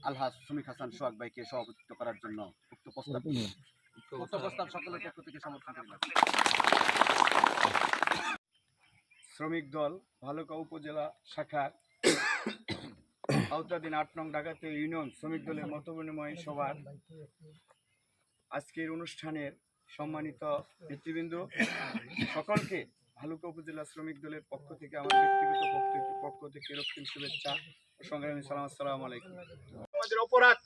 আলহাজ সুমিক হাসান সোহাগ ভাইকে সভাপতিত্ব করার জন্য উক্ত প্রস্তাব উক্ত প্রস্তাব সকলের পক্ষ থেকে সমর্থন শ্রমিক দল ভালুকা উপজেলা শাখার আওতাধীন আট নং ডাকাতে ইউনিয়ন শ্রমিক দলের মত বিনিময় সভার আজকের অনুষ্ঠানের সম্মানিত নেতৃবৃন্দ সকলকে ভালুকা উপজেলা শ্রমিক দলের পক্ষ থেকে আমার ব্যক্তিগত পক্ষ থেকে- পক্ষ থেকে রক্তিম শুভেচ্ছা ও সংগ্রামী সালাম আসসালামু আলাইকুম। অপরাধ।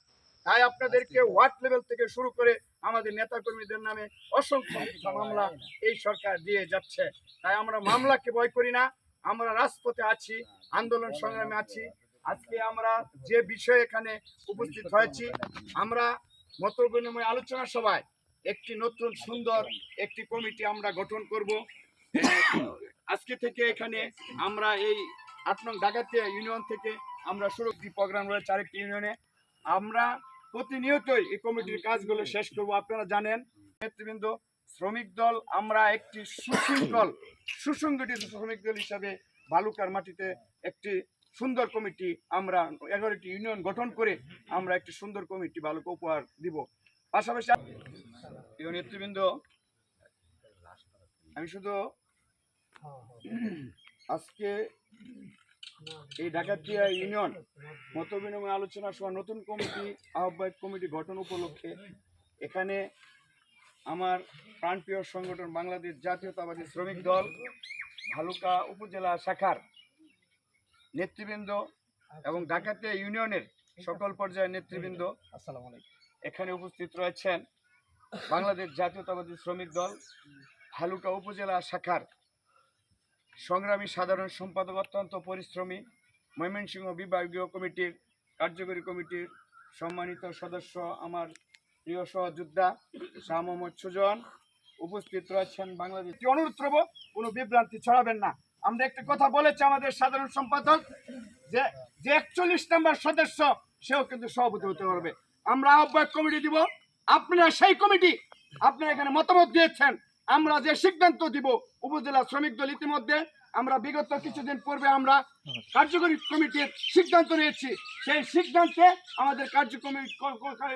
তাই আপনাদেরকে ওয়ার্ড লেভেল থেকে শুরু করে আমাদের নেতাকর্মীদের নামে অসংখ্য মামলা এই সরকার দিয়ে যাচ্ছে। তাই আমরা মামলাকে ভয় করি না। আমরা রাজপথে আছি আন্দোলন সংগ্রামে আছি। আজকে আমরা যে বিষয়ে এখানে উপস্থিত হয়েছি আমরা মত বিনিময় আলোচনা সভায় একটি নতুন সুন্দর একটি কমিটি আমরা গঠন করব। আজকে থেকে এখানে আমরা এই আট নং ডাকাতিয়া ইউনিয়ন থেকে আমরা শুরু একটি প্রোগ্রাম রয়েছে আরেকটি ইউনিয়নে। আমরা প্রতিনিয়তই এই কমিটির কাজগুলো শেষ করব। আপনারা জানেন, নেতৃবৃন্দ, শ্রমিক দল, আমরা একটি সুশৃঙ্খল, সুসংগঠিত শ্রমিক দল হিসাবে বালুকার মাটিতে একটি সুন্দর কমিটি আমরা, এগারোটি ইউনিয়ন গঠন করে আমরা একটি সুন্দর কমিটি বালুকা উপহার দিব। পাশাপাশি নেতৃবৃন্দ, আমি শুধু আজকে এই ডাকাতিয়া ইউনিয়ন মত বিনিময় আলোচনা সভা নতুন কমিটি আহ্বায়ক কমিটি গঠন উপলক্ষে এখানে আমার প্রাণপ্রিয় সংগঠন বাংলাদেশ জাতীয়তাবাদী শ্রমিক দল ভালুকা উপজেলা শাখার নেতৃবৃন্দ এবং ডাকাতিয়া ইউনিয়নের সকল পর্যায়ের নেতৃবৃন্দ আসসালামু আলাইকুম। এখানে উপস্থিত রয়েছেন বাংলাদেশ জাতীয়তাবাদী শ্রমিক দল ভালুকা উপজেলা শাখার সংগ্রামী সাধারণ সম্পাদক অত্যন্ত পরিশ্রমী, ময়মনসিংহ বিভাগীয় কমিটির কার্যকরী কমিটির সম্মানিত সদস্য আমার প্রিয় সহযোদ্ধা শাহ মোহাম্মদ সুজন উপস্থিত রয়েছেন বাংলাদেশ। অনুরোধ করব? কোনো বিভ্রান্তি ছড়াবেন না। আমরা একটি কথা বলেছি আমাদের সাধারণ সম্পাদক যে যে একচল্লিশ নম্বর সদস্য, সেও কিন্তু সভাপতি হতে পারবে। আমরা আহ্বায়ক কমিটি দিব। আপনারা সেই কমিটি আপনারা এখানে মতামত দিয়েছেন। আমরা যে সিদ্ধান্ত দিব উপজেলা শ্রমিক দল ইতিমধ্যে, আমরা বিগত কিছুদিন পূর্বে আমরা কার্যকরী কমিটির সিদ্ধান্ত নিয়েছি। সেই সিদ্ধান্তে আমাদের কার্যক্রমী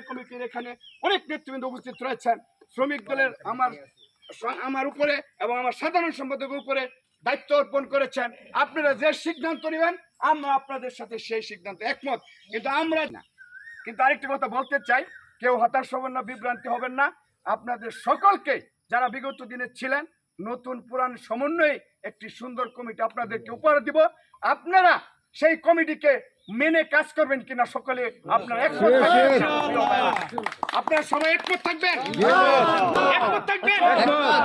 কমিটির এখানে অনেক নেতৃবৃন্দ উপস্থিত রয়েছেন। শ্রমিক দলের আমার আমার উপরে এবং আমার সাধারণ সম্পাদকের উপরে দায়িত্ব অর্পণ করেছেন। আপনারা যে সিদ্ধান্ত নেবেন, আমরা আপনাদের সাথে সেই সিদ্ধান্ত একমত। কিন্তু আমরা না। কিন্তু আরেকটি কথা বলতে চাই, কেউ হতাশ হবেন না, বিভ্রান্তি হবেন না। আপনাদের সকলকে যারা বিগত দিনে ছিলেন নতুন পুরাণ সমন্বয়ে একটি সুন্দর কমিটি আপনাদেরকে উপহার দিব। আপনারা সেই কমিটিকে মেনে কাজ করবেন কিনা সকলে আপনারা একমত থাকবেন? আপনারা সবাই একমত থাকবেন? একমত থাকবেন?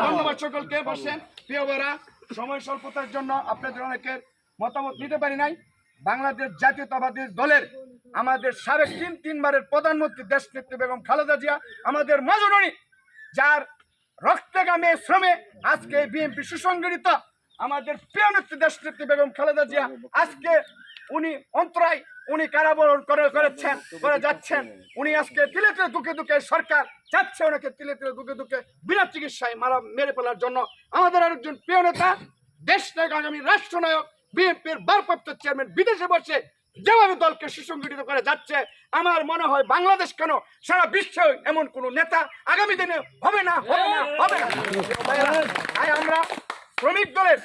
ধন্যবাদ সকলকে বসেন। প্রিয় ভাইরা, সময় স্বল্পতার জন্য আপনাদের অনেকের মতামত নিতে পারি নাই। বাংলাদেশ জাতীয়তাবাদী দলের আমাদের সাড়ে তিন তিনবারের প্রধানমন্ত্রী দেশ নেত্রী বেগম খালেদা জিয়া আমাদের মাজননী যার রক্তে গামে শ্রমে আজকে বিএনপি সুসংগঠিত আমাদের প্রিয় নেত্রী দেশ নেত্রী বেগম খালেদা জিয়া, আজকে উনি অন্তরায় উনি কারাবরণ করে করেছেন, করে যাচ্ছেন। উনি আজকে তিলে তিলে দুঃখে দুঃখে সরকার চাচ্ছে ওনাকে তিলে তিলে দুঃখে দুঃখে বিনা চিকিৎসায় মারা, মেরে ফেলার জন্য আমাদের আরেকজন প্রিয় নেতা, দেশ নায়ক, আগামী রাষ্ট্রনায়ক, বিএনপির ভারপ্রাপ্ত চেয়ারম্যান বিদেশে বসে যেভাবে দলকে সুসংগঠিত করে যাচ্ছে, আমার মনে হয় বাংলাদেশ কেন সারা বিশ্বে এমন কোন নেতা আগামী দিনে হবে না হবে না হবে না। তাই আমরা শ্রমিক দলের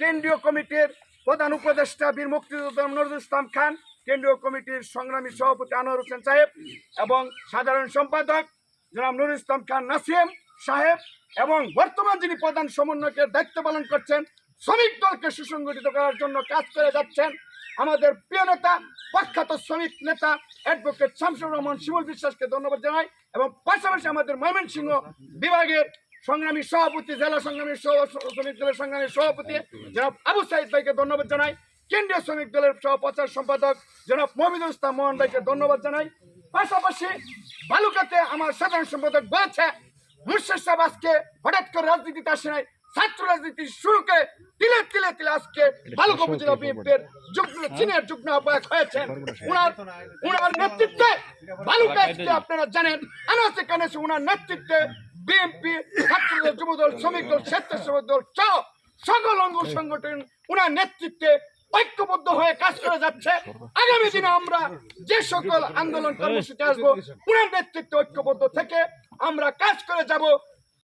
কেন্দ্রীয় কমিটির প্রধান উপদেষ্টা বীর মুক্তিযোদ্ধা নজরুল ইসলাম খান, কেন্দ্রীয় কমিটির সংগ্রামী সভাপতি আনোয়ার হোসেন সাহেব এবং সাধারণ সম্পাদক জনাব নুরুল ইসলাম খান নাসিম সাহেব এবং বর্তমান যিনি প্রধান সমন্বয়কের দায়িত্ব পালন করছেন, শ্রমিক দলকে সুসংগঠিত করার জন্য কাজ করে যাচ্ছেন আমাদের প্রিয় নেতা, প্রখ্যাত শ্রমিক নেতা অ্যাডভোকেট শামসুর রহমান শিমুল বিশ্বাসকে ধন্যবাদ জানাই এবং পাশাপাশি আমাদের ময়মনসিংহ বিভাগের সংগ্রামী সভাপতি, জেলা সংগ্রামী শ্রমিক দলের সংগ্রামী সভাপতি জনাব আবু সাইদ ভাইকে ধন্যবাদ জানাই। কেন্দ্রীয় শ্রমিক দলের সহপ্রচার সম্পাদক জনাব মহিদুল ইসলাম মোহন ভাইকে ধন্যবাদ জানাই। পাশাপাশি বালুকাতে আমার সাধারণ সম্পাদক বলেছে মুর্শেদ সাহেব আজকে হঠাৎ করে রাজনীতিতে আসে নাই ছাত্র রাজনীতি শুরু করে তিলে তিলে তিলে আজকে বালুকা উপজেলা বিএনপির যুগ্ম চীনের যুগ্ম আহ্বায়ক হয়েছেন। উনার উনার নেতৃত্বে বালুকা আপনারা জানেন আনাসে কানাসে উনার নেতৃত্বে বিএনপি ছাত্রদল যুবদল শ্রমিক দল স্বেচ্ছাসেবক দল সহ সকল অঙ্গ সংগঠন উনার নেতৃত্বে ঐক্যবদ্ধ হয়ে কাজ করে যাচ্ছে। আগামী দিনে আমরা যে সকল আন্দোলন কর্মসূচি আসব পুনর নেতৃত্বে ঐক্যবদ্ধ থেকে আমরা কাজ করে যাব।